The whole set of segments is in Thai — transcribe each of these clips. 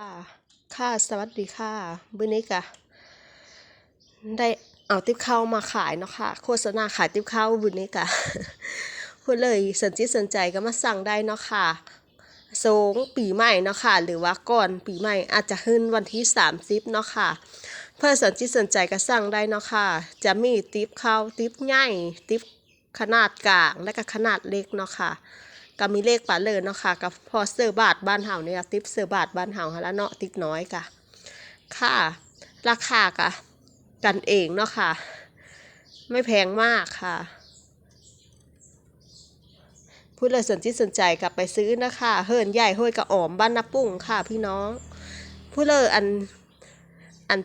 ค่ะค่ะสวัสดีค่ะมื้อนี้ก็ได้เอาติ๊บข้าวมาขายเนาะค่ะ โฆษณาขายติ๊บข้าวมื้อนี้ก็พูดเลยสนใจสนใจก็มาสั่งได้เนาะค่ะสงปีใหม่เนาะค่ะ หรือว่าก่อนปีใหม่อาจจะขึ้นวันที่ 30เนาะค่ะ เพื่อสนใจสนใจก็สั่งได้เนาะค่ะ จะมีติ๊บข้าวติ๊บใหญ่ติ๊บขนาดกลางและก็ขนาดเล็กเนาะค่ะ ก็มีเลขปาเลยเนาะค่ะกับพอเสื้อบาทบ้านเฮาเนี่ยติปเสื้อบาทบ้านเฮาหั่นละเนาะติปน้อยค่ะ ค่ะ ราคาก็กันเองเนาะค่ะ ไม่แพงมากค่ะผู้เลยสนจิตสนใจกลับไปซื้อนะคะเฮิรนใหญ่ห้วยกระอ๋อมบ้านนาปุ้งค่ะ พี่น้อง ผู้เลยอันอัน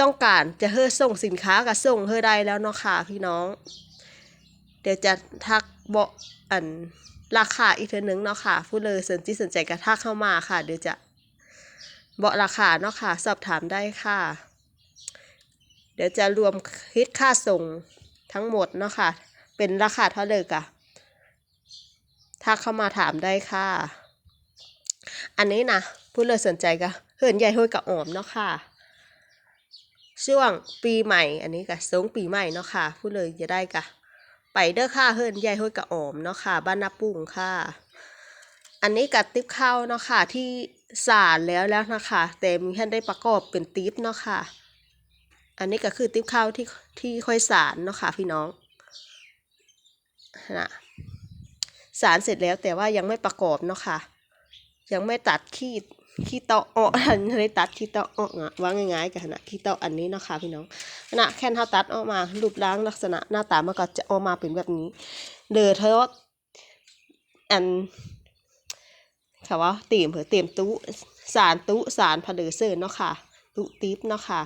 ต้องการจะเฮิรส่งสินค้ากับส่งเฮิรได้แล้วเนาะค่ะ พี่น้อง เดี๋ยวจะทัก บออันราคาอีกเทอนึงเนาะค่ะผู้เลยสนจิตสนใจก็ทักเข้ามาค่ะ เดี๋ยวจะบอกราคาเนาะค่ะ สอบถามได้ค่ะ เดี๋ยวจะรวมคิดค่าส่งทั้งหมดเนาะค่ะ เป็นราคาเท่าเดิมกะทักเข้ามาถามได้ค่ะ อันนี้นะผู้เลยสนใจก็เฮิรนใหญ่ห้วยกระออมเนาะค่ะ ช่วงปีใหม่ อันนี้ก็สงปีใหม่เนาะค่ะ ผู้เลยจะได้กะ ไปเด้อค่ะเฮิรนใหญ่ห้วยกระออมเนาะค่ะ บ้านนาปุ้งค่ะ อันนี้กับติ๊บข้าวเนาะค่ะ ที่สารแล้วแล้วนะคะแต่มีท่านได้ประกอบเป็นติ๊บเนาะค่ะ อันนี้ก็คือติ๊บข้าวที่ที่ค่อยสารเนาะค่ะ พี่น้องนะสารเสร็จแล้วแต่ว่ายังไม่ประกอบเนาะค่ะ ยังไม่ตัดขี้ ขี้เตาะออกอันนี้ได้ตัดขี้เตาะออกอะว่าง่ายๆกันนะขี้เตาะอันนี้เนาะค่ะพี่น้องขนะแค่นเท้าตัดออกมารูปร่างลักษณะหน้าตามันก็จะออกมาเป็นแบบนี้เดอเธออันค่ะว่าเตรียมเผื่อเตรียมตู้สารตู้สารผลือเสื้อเนาะค่ะตู้ติ๊บเนาะค่ะ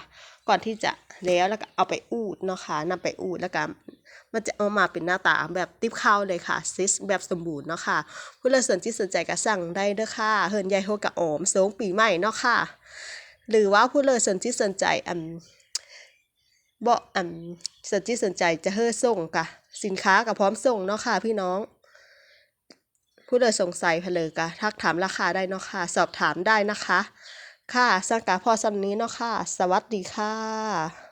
ก่อนที่จะแล้วแล้วก็เอาไปอูดเนาะค่ะนำไปอูดแล้วก็ มันจะออกมาเป็นหน้าตาแบบติ๊บข้าวเลยค่ะซิสแบบสมบูรณ์เนาะค่ะผู้เลือกสนที่สนใจก็สั่งได้เด้อค่ะเฮิรนใหญ่โฮกะออมสงปีใหม่เนาะค่ะ หรือว่าผู้เลือกสนที่สนใจอันบ่อันสนจิตสนใจจะเฮ้อส่งกะสินค้ากับพร้อมส่งเนาะค่ะพี่น้องผู้ใดสงสัยเพลยกะทักถามราคาได้เนาะค่ะ สอบถามได้นะคะ ค่ะสังกาพอสำนี้เนาะค่ะ สวัสดีค่ะ